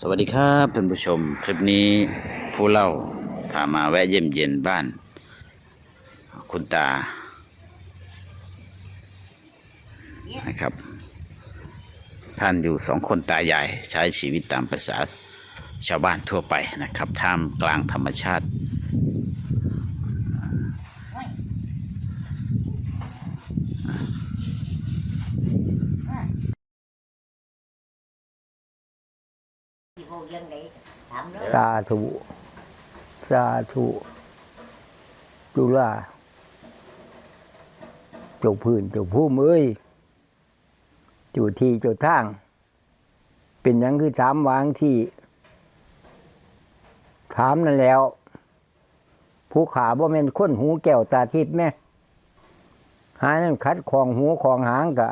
สวัสดีครับท่านผู้ชม คลิปนี้ผู้เล่าพามาแวะเยี่ยมเยียนบ้าน คุณตานะครับ ท่านอยู่สองคนตาใหญ่ใช้ชีวิตตามภาษาชาวบ้านทั่วไปนะครับท่ามกลางธรรมชาติ สาธุ สาธุจุฬาจกพื้นจกผู้มืออยู่ที่จ้าทาง เป็นยังคือถามวางที่ ถามนั่นแล้ว ผู้ขาบ่แม่นคนหูแก้วตาทิพย์แม่หานั่นคัดของหูของหางกะ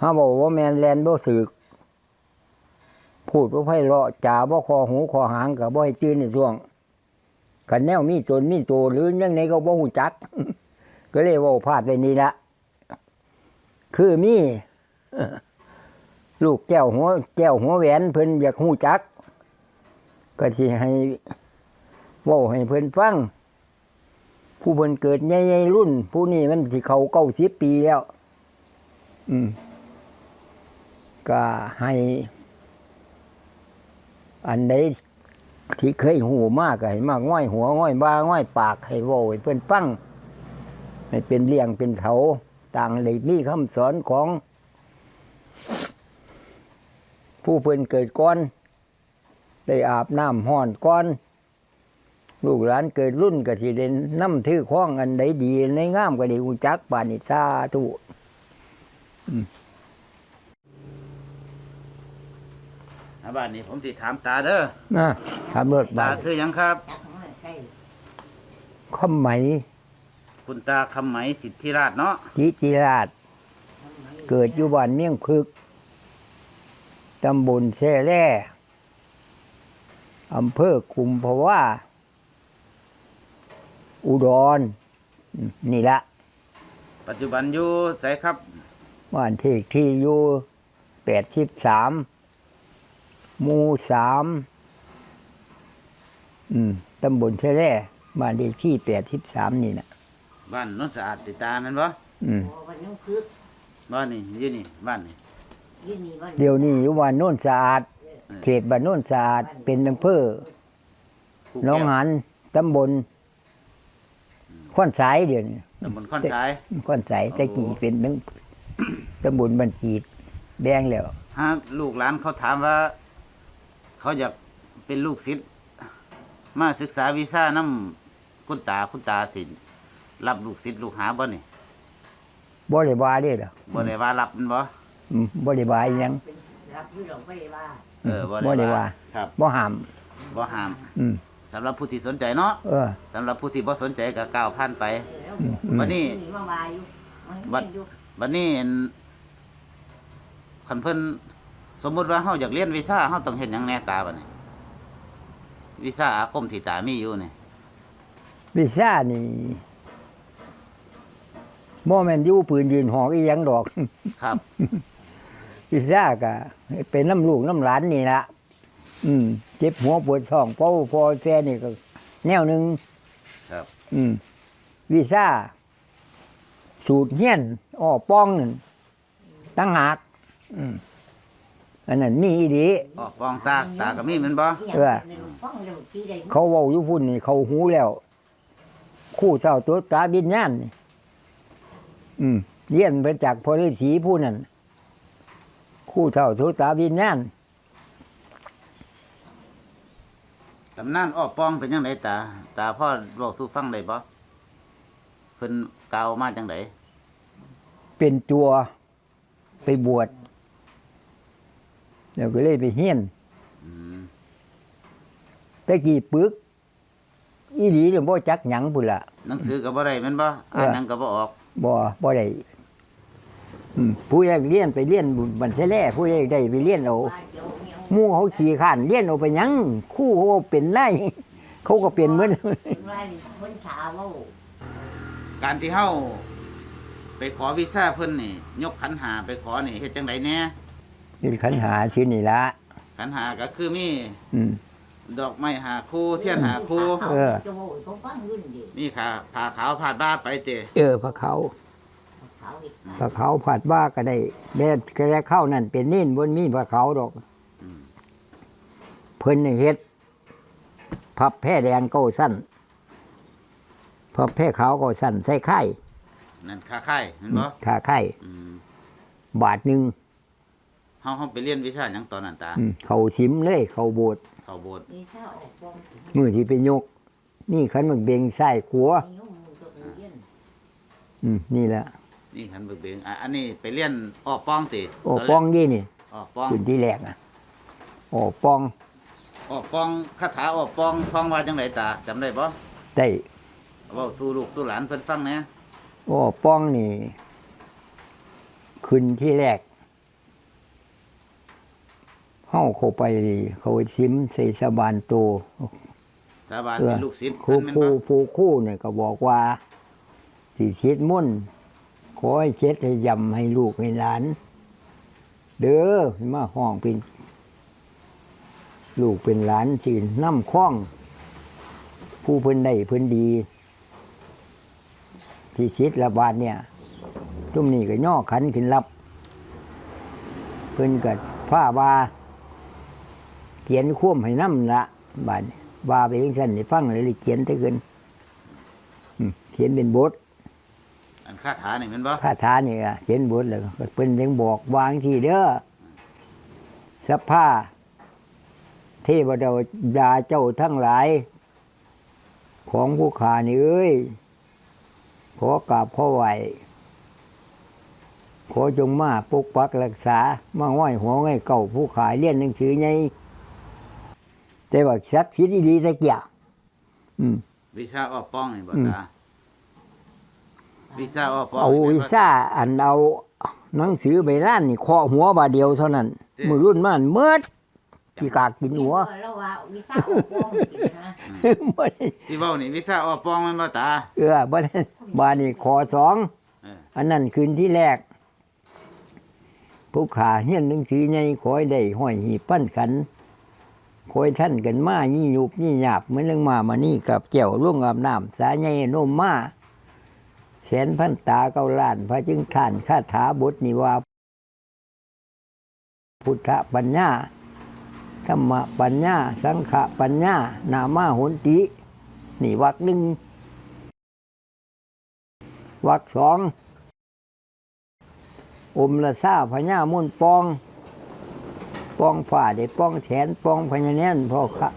ฮาบอกว่าแมนแลนบ่สึก พูดว่าไพเราะจ่าว่าคอหูคอหางกับว่าให้จื้อในช่วงกันแนวมีตนมีตัวหรือยังไงก็บ่หูจัก ก็เลยว่าพลาดไปนี่ละคือมีลูกแก้วหัว แก้วหัวแหวนเพิ่นอยากหูจัก ก็สิให้ว่าให้เพิ่นฟังผู้เพิ่นเกิดใหญ่ๆรุ่น ผู้นี้มันสิเขาเก้าสิบปีแล้ว อืม ก็ให้ อันใดที่เคยหูมากให้มากง่อยหัวง่อยบ้าง่อยปากให้โว้ยเพื่อนฟังให้เป็นเลี่ยงเป็นเถาต่างเลยมีคำสอนของ ผู้เพื่อนเกิดก่อน ได้อาบน้ำห้อนก่อน ลูกหลานเกิดรุ่นก็สิเด่นน้ำถือข้องอันใดดีในงามก็ได้อุจักปานิสาทุ ธุบ้านนี้ผมติถามตาเด้อนะทำรถตาบาทชื่อหยังครับ ข้อมไหมคุณตาคำไหมสิทธิราชเนาะจิจิราช เกิดอยู่บ้านเมี่ยงพึก ตำบลแซ่แร่อำเภอกุมภาวะอุดรอืมนี่ละ ปัจจุบันอยู่ไสครับบ้านที่ที่อยู่แปดสิบสาม หมู่สามอืมตำบลแซ่แร่บ้านเลขที่แปดสิบสามนี่นะบ้านโนนสะอาดติดตาแมันบ่อืมวันนี้คือบ้านนี่อยู่นี่บ้านนี่ ยืนนี่วันเดี๋ยวนี้อยู่บ้านโน่นสะอาด เขตบ้านโน่นสะอาด เป็นอำเภอผู้หน้องแก้วหันตำบลข้อนสายเดี๋ยวนี้ตำบลข้อนชาย ข้อนสายตะกี้เป็นทั้งตำบลบัญชีดแดงแล้วหากลูกหลานเขาถามว่า เขาอยากเป็นลูกศิษย์มาศึกษาวีซ่าน้ำคุณตาคุณตาสิรับลูกศิษย์ลูกหาบ่นี่บ่ได้ว่าเด้อล่ะบ่ได้ว่ารับมันบ่อืมบ่ได้ว่าอิหยังรับอยู่หลงไปว่าเออบ่บ่ได้ได้ว่าว่าครับบ่ห้ามบ่ห้ามอืมสำหรับผู้ที่สนใจเนาะเออสำหรับผู้ที่บ่สนใจก็ก้าวผ่านไปอืมอืมวันนี้นี่มาวาอยู่มันบัดอยู่บัดนี้เห็นคันเพิ่น สมมุติว่าเฮาอยากเรียนวีซ่าเฮาต้องเฮ็ดหยังแหน่ตาบัดนี้วีซ่าอาคมที่ตามีอยู่นี่วิซ่านี่บ่แม่นอยู่ปืนยืนหอกอีหยังดอก ครับ วิซ่าก็เป็นน้ำลูกน้ำหลานนี่ละอืม เจ็บหัวปวดท้องเพราะพอแฟนี่ก็ แนวหนึงครับ อืมวีซ่าสูตรเฮียนอ้อป้องนั่นตั้งหากอืม อันนั้นมีอีดีออกกองตาตาก็มีแม่นบ่เออฟังเร็วที่ใดเขาเว้าอยู่พุ่นนี่เขาหูแล้ว คู่เศร้าตัวตาบินญาณนี่อืมเลี้ยนไปจากพลฤาษีผู้นั้นคู่เศร้าตัวตาบินญาณตำนานอ้อปองเป็นจังไดตา ตาพ่อเว้าสู่ฟังได้บ่เพิ่นกล่าวมาจังไดเป็นตัวไปบวช แล้วก็เลยไปเฮียนอืมตะกี้ปึก อีหลีเนี่ยบ่จักหยังพุ่นละหนังสือก็บ่ได้แม่นบ่อ่านหนังก็บ่ออกบ่บ่ได้อืมผู้อยากเรียนไปเรียนบันเสแล่ผู้อยากได้ไปเรียนเอาว่าเดี๋ยวเมียวหมู่เขาขี่ข้านเรียนเอาไปหยังครู่เขาเป็นได้เขาก็เป็นเหมือนเป็นว่าคนถามว่าการที่เฮาไปขอวีซ่าเพิ่นนี่ ยกขันหาไปขอนี่เฮ็ดจังไดแหน่ นี่ขันหาชื่อนี่ละขันหาก็คือมีอืม ดอกไม้หาคู่เทียนหาคู่เออ จะโว้ยเขาฟังรุ่นดิมีขาผ้าขาวผ้าบ้าไปเตะเออพระเขาเขาอีกพระเขาผัดว่าก็ได้แม่ก็ได้เข้านั่นเป็นนิ่นบนมีพระเขาดอก เพิ่นนี่เฮ็ดพับแพร่แดงเก้าสั้นพับแพร่ขาวเก้าสั้นใส่ไข่นั่นขาไข่เห็นบ่ขาไข่อืมบาทหนึ่งเฮาเฮาไปเรียนวิชาหยังตอนนั้นตา อืมเขาสิมเลยเขาโบดเข้าโบสถ์มีเศร้าออกบองมือที่ไปยก นี่ขันมึกเบงใส่ขัวมีนุ่มมือตัวเย็นอืมนี่แหละนี่ขันเบิกเบงอะอันนี้ไปเรียนออกป้องติโอ้ปองยี่นี่ออกป้อง ขึ้นที่แรกอะโอ้ปองออกป้องคาถาออกป้องท่องว่าจังไดตาจำได้บ่ได้เว้าสู่ลูกสู่หลานเพิ่นฟังแหน่โอ้ปองนี่ ขึ้นที่แรก เฮาเข้าไปนี่เขาซิมใส่สะบานโตสาบานเออเป็นลูกศิษย์ครูเพิ่นครูแม่นบ่ครูคู่เนี่ยก็บอกว่าสิเช็ดมุ่นต์ขอให้เช็ดให้ยำให้ลูกให้หลาน เด้อมาห้องเป็น ลูกเป็นหลานสิน้ำคล้อง ผู้เพิ่นได้เพิ่นดีที่ชิดระบาดเนี่ยตุ้มนี่ก็ย่อขันขึ้นรับ เพิ่นก็ผ้าบา เขียนคว่ำให้น้ำละบาดนี้บาไปเองสั่นให้ฟังเลยเขียนแตะเกินอืมเขียนเป็นบทอันคาถานี่แม่นบ่คาถาเนี่ยเขียนบทแล้วก็เพิ่นยังบอกวางที่เด้อสภาเทวดาดาเจ้าทั้งหลาย ของผู้ขานี่เอ้ย ขอกราบขอไหวขอจงมาปกปักรักษา มาห้อยหัวให้เก่าผู้ขายเลี้ยนหนังสือไง แต่ว่าศักดิ์สิทธิ์ดีสักอย่างอืม วิชาออกป้องนี่บ่อืม ตาวิชาออกป้องเอานี่แม่นวิบ่ซ่าอันเอาหนังสือใบล้านนี่เคาะหัวบาเดียวเท่านั้นเจ้มือรุ่นมันเมิดที่กากกินหัวแล้วว่ามีเศร้าออกบองกินนะบ่ได้ที่เว้านี่วิชาออกป้องแม่นบ่ตา เออบ่ได้บานี่ขอสองเอออันนั้นคืนที่แรก ผู้ขาเฮียนหนังสือใหญ่ขอให้ได้ห้อยหีบปั้นขัน คอยท่านกันมายี่ยุบยี่หยาบเหมือนเรื่องมามานี่กับแก้วล่วงอาบน้ำสาใหญ่โนมมาแสนพันตาเกาล้าน พระจึงท่านคาถาบทนิวาพุทธปัญญาธรรมปัญญา สังขปัญญา นามาโหนติ นี่วักหนึ่งวักสองอมละซาพญามุ่นปอง ป้องฝ่าได้ป้องแขนป้องพญาแน่นพ่อค่ะ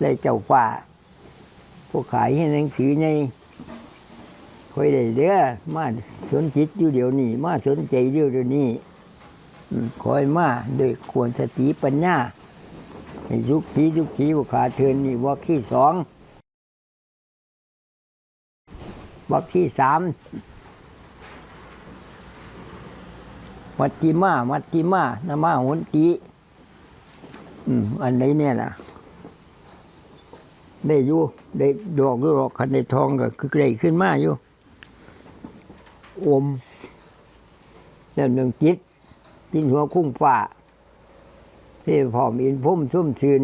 ได้เจ้าฝ่าผู้ขายให้หนังสือไงคอยได้เด้อมาสนจิตอยู่เดี๋ยวนี้ มาสนใจอยู่เดี๋ยวนี้คอยมาด้วยควรสติปัญญาให้ยุกขียุกขีผู้ขาเทินนี่วักที่สองวักที่สามมัตติมา มัตติมานามาหุนติ อืมอันไหนเนี่ยนะได้อยู่ได้ดอกอยู่ดอกคันได้ทองก็คือได้ขึ้นมาอยู่อมแล้วหนึ่งจิตกินหัวคุ้งฟ้าที่พร้อมอินพุ่มซุ่มซืน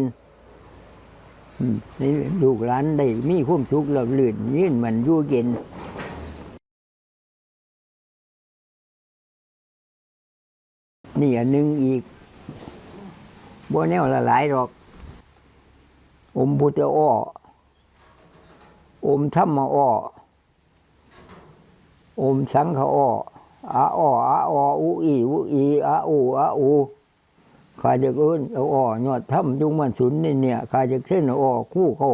นี่ลูกหลานได้มีคุ้มสุขแล้วลื่นยื่นมันยู่เย็นนี่อันหนึงอีก บ่แนวละหลายหรอก อมพุทธอ้อ อมธรรมอ้อ อมสังฆอ้ออาอ้ออาอ้ออุอีอุอีอาอูอาอูข้าจะเอิ้นเอาอ้อยอดถ้ำจุงมันสุนนี่เนี่ยข้าจะเส้นเอาอ้อคู่เข้า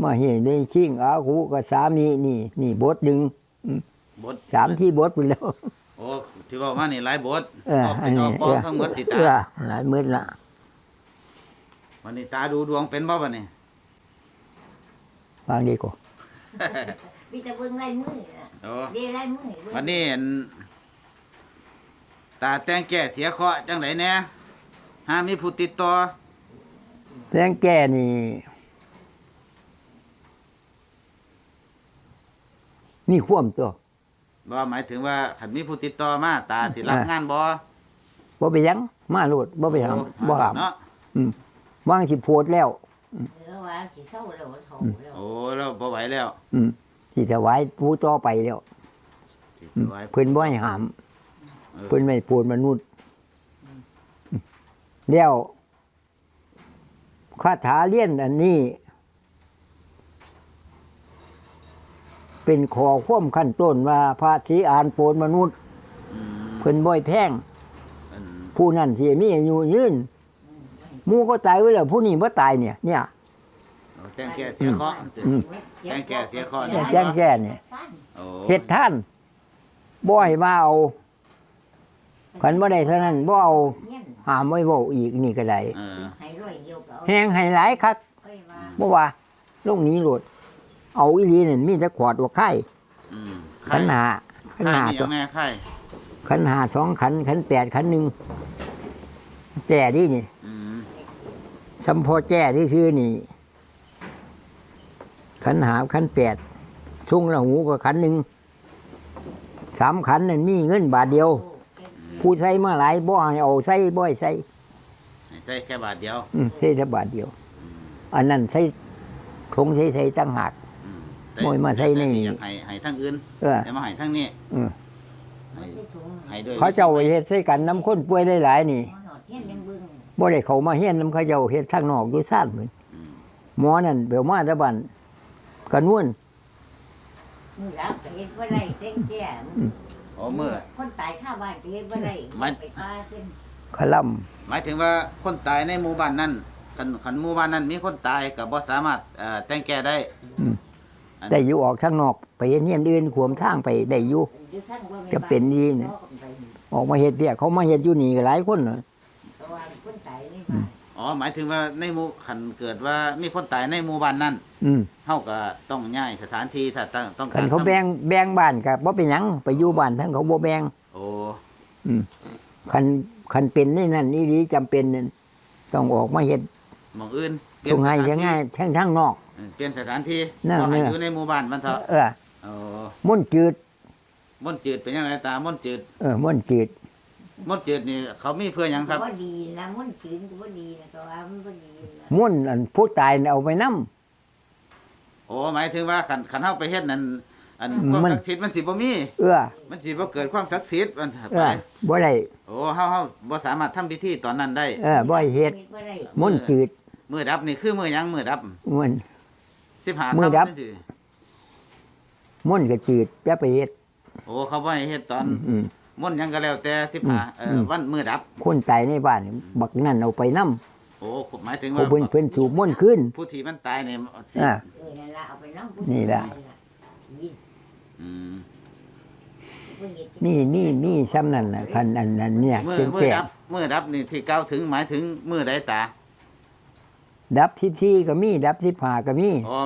มาเห็นในชิงอาคูกับสามีนี่ นี่บทหนึ่งบทสามที่บทไปแล้ว โอ้ที่เว้ามานี่หลายบทเออออกอัเป็นนอนี้อกป้องทั้งหมดติเอตาอหลายมืดละวันนี้ตาดูดวงเป็นบ่บัดนี้วางดีกว่ามีแต่เบิ่งลายมือน่ะโอ้เดีลายมือให้เบิ่งวันนี้อันตาแต่งแก่เสียเคราะห์จังไดแน่หามีผู้ติดต่อแรงแก่นี่นี่ข่วมตัว บ่หมายถึงว่าคันมีผู้ติดต่อมาตาสิรับอ่างงานบ่บ่ไปหยังมาโลดบ่ไปหามบ่หามเนาะวางสิโพดแล้วเออว่าสิเศร้าแล้วว่าเฒ่าแล้วโอ้เราบ่ไหวแล้วอืมสิถวายผู้ต่อไปแล้วสิถวายเพิ่นบ่ให้หามเออเพิ่นไม่โปรดมนุษย์แล้วคาถาเลี่ยนอันนี้ เป็นขอความขั้นต้นว่าพระศรีอานโปรดมนุษย์อืมเพิ่นบ่อยแพงอันผู้นั้นสิมีอายุยืนหมู่ก็ตายไว้แล้วผู้นี้บ่ตายเนี่ย เนี่ยเอาแจ้งแก้เสียเคราะห์อืมแจ้งแก้เสียข้อเนี่ยแจ้งแก่เนี่ยโอ้เฮ็ดท่านบ่ให้มาเอาคันบ่ได้เท่านั้นบ่เอาเงี้ยหามไว้เว้าอีกนี่ก็ได้เออให้ร้อยเดียวก็เอาแฮงให้หลายคักค่อยว่าบ่ว่าลงนี้โลด เอาอีหลีนั่นมีแต่ขวดว่าไข่อืมขันหาขันไข่หามีสอองย่างแม่ไข่ขันหาสองขันขันแปดขันหนึ่งแจ่ดินี่อืมสัมพอแจ่ที่ชื่อนี่ ขันหาขันแปดช่วงละหูก็ขันหนึ่งสามขันนั่นมีเงินบาทเดียวโอ้เก่งผู้ใส่มาหลายบ่ให้เอาใส่บ่ให้ใส่ ให้ใส่แค่บาทเดียวอืมใส่แต่บาทเดียว อันนั้นใส่ทงใส่ใส่ตั้งหาก อืมโอ้ยมาใส่ในนี่ อยากให้ให้ทั้งอื่นเออ แต่มาให้ทั้งนี้อืมให้ใส่ถุงให้ด้วยเขาเจ้าเฮ็ดใส่กันน้ำข้นป่วยหลายๆนี่หมอหนอดเทียนยังบึ้งบ่ได้เขามาเฮียนน้ำเขาเจ้าเฮ็ดทางนอกอยู่ซ่านเหมือนอืมหมอนั่นเบลมาแตะบันกันนวลมือรับก็เฮ็ดบ่ได้เต้งแก่โอ้มือคนตายข้าบ้านก็เฮ็ดบ่ได้มัน ไปพาขึ้นขะล่หมายถึงว่าคนตายในหมู่บ้านนั้นคันคันหมู่บ้านนั้นมีคนตายก็บ่สามารถเอ่อแต่งแก้ได้ำ ได้อยู่ออกทางนอก ไปเฮ็ดเฮียนอื่นขวมทางไปได้อยู่อยู่ทางบ่แม่จะเป็นดีเนี่ยออกมาเฮ็ดเวียกเขามาเฮ็ดอยู่นี่ก็หลายคนน่ะเพราะว่าคนตายในบ้านอ๋อหมายถึงว่าในหมู่คันเกิดว่ามีคนตายในหมู่บ้านนั้นอืมเฮาก็ต้องย้ายสถานที่ถ้าต้องต้องคักานรเขาทำแบ่งแบ่งบ้านก็บ่เป็นหยังไปอยู่บ้านทั้งเขาบ่แบ่งโอ้คันคันเป็นนี่นั่นนี่ดีจำเป็นนั่นต้องออกมาเฮ็ดหมองอื่นเปลี่ตรงไห้สถานยังไงที่ทั้งทางนอกเออเปลี่ยนสถานที่นั่นบ่ให้เนี่ยอยู่ในหมู่บ้านมันเถอะเออโอ้ม่วนจืด ม่วนจืดเป็นยังไงตาม่วนจืดเออม่วนจืด ม่วนจืดนี่เขามีเพื่อหยังครับบ่ดีนะมันจืดก็บ่ดีนะก็ว่ามันบ่ดีนะม่วนอันผู้ตายน่ะเอาไปนํ โอ้หมายถึงว่าคันคันเฮาไปเฮ็ดนั่นอันอืมความมัน ศักดิ์สิทธิ์มันสิบ่มี เออมันสิบ่เกิดความศักดิ์สิทธิ์มันเอไปอบ่ได้โอ้เฮาเฮาบ่สามารถทำพิธีตอนนั้นได้ เออบ่ให้เฮ็ดบ่ได้ ม่วนจืดมื้อดับนี่คือมื้อหยังมื้อดับม่วน 15มื้อดับค่ำนี่สิม่วนก็จืดจะไปเฮ็ดโอ้เขาบ่ให้เฮ็ดตอนอืม ม่วนหยังก็แล้วแต่15เอ่ออม วันมื้อดับ คนตายในบ้านนี่บักนั่นเอาไปนํโอ้หมายถึงเขาว่าเพิ่นเพิ่นสูบม่วนขึ้น ผู้ที่มันตายเนี่ยสิอ่า เออนั่นล่ะเอาไปนำผู้นี่ล่ะ ยินอืมผู้หญิงนี่นี่นี่ซ้ำนั่นน่ะคันอันนั้นเนี่ยมื้อเป็นมื้อแก่ดับมื้อดับนี่ที่กล่าวถึงหมายถึงมื้อใดตา ดับที่ที่ก็มีดับที่ผ่าก็มีอ๋อ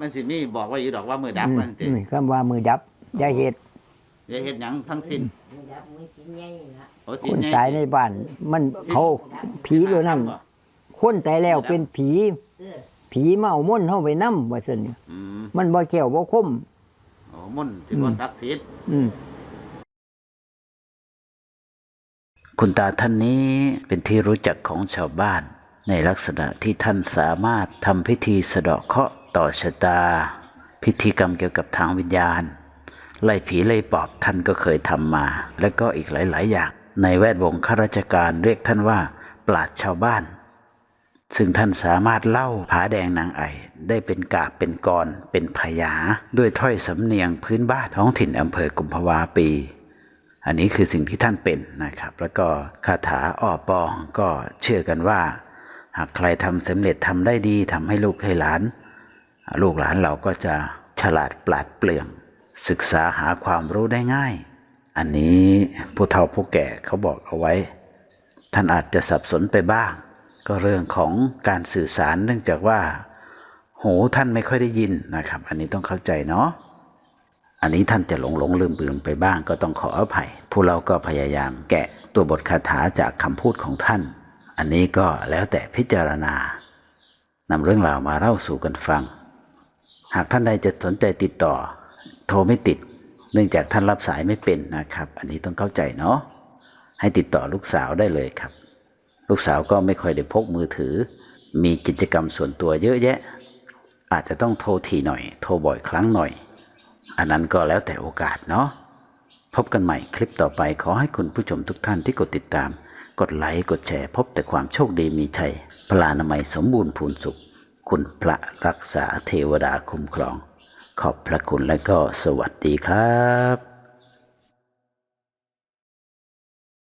มันสิมีบอกไว้อยู่ดอกว่ามื้อดับอืมมันสิอืมคำว่ามือดับอย่าเฮ็ดอย่าเฮ็ดหยังทั้งสิ้นมือดับมือสิใหญ่ล่ะโอ้คสินใหญ่ตายในบ้าน มันเขาผีตัวนั้นคนตายแล้วเป็นผี เออผีมาเอาม่นต์เฮาไปนำว่าซั่นอืมมันบ่แก้วบ่คม โอ้มุ่นต์สิบ่ศักดิ์สิทธิ์อืม คุณตาท่านนี้เป็นที่รู้จักของชาวบ้าน ในลักษณะที่ท่านสามารถทำพิธีสะเดาะเคราะห์ต่อชะตา พิธีกรรมเกี่ยวกับทางวิญญาณ ไล่ผีไล่ปอบท่านก็เคยทำมา และก็อีกหลาย ๆ อย่าง ในแวดวงข้าราชการเรียกท่านว่า ปราดชาวบ้าน ซึ่งท่านสามารถเล่าผาแดงนางไอได้เป็นกาบเป็นกรเป็นพยา ด้วยถ้อยสำเนียงพื้นบ้านท้องถิ่นอำเภอกุมภาวาปีอันนี้คือสิ่งที่ท่านเป็นนะครับ แล้วก็คาถาอ้อปองก็เชื่อกันว่า หากใครทำสำเร็จทำได้ดีทำให้ลูกให้หลาน ลูกหลานเราก็จะฉลาดปราดเปรื่อง ศึกษาหาความรู้ได้ง่าย อันนี้ผู้เฒ่าผู้แก่เขาบอกเอาไว้ ท่านอาจจะสับสนไปบ้าง ก็เรื่องของการสื่อสารเนื่องจากว่า หูท่านไม่ค่อยได้ยินนะครับ อันนี้ต้องเข้าใจเนาะอันนี้ท่านจะหลงหลงลืมลืมไปบ้างก็ต้องขออภัย ผู้เราก็พยายามแกะตัวบทคาถาจากคำพูดของท่าน อันนี้ก็แล้วแต่พิจารณานำเรื่องราวมาเล่าสู่กันฟัง หากท่านใดจะสนใจติดต่อ โทรไม่ติด เนื่องจากท่านรับสายไม่เป็นนะครับ อันนี้ต้องเข้าใจเนาะให้ติดต่อลูกสาวได้เลยครับ ลูกสาวก็ไม่ค่อยได้พกมือถือ มีกิจกรรมส่วนตัวเยอะแยะ อาจจะต้องโทรทีหน่อย โทรบ่อยครั้งหน่อย อันนั้นก็แล้วแต่โอกาสเนาะพบกันใหม่คลิปต่อไปขอให้คุณผู้ชมทุกท่านที่กดติดตาม ดไลค์กดแชร์ พบแต่ความโชคดีมีชัย พลานามัยสมบูรณ์พูนสุข คุณพระรักษาเทวดาคุ้มครอง ขอบพระคุณและก็สวัสดีครับ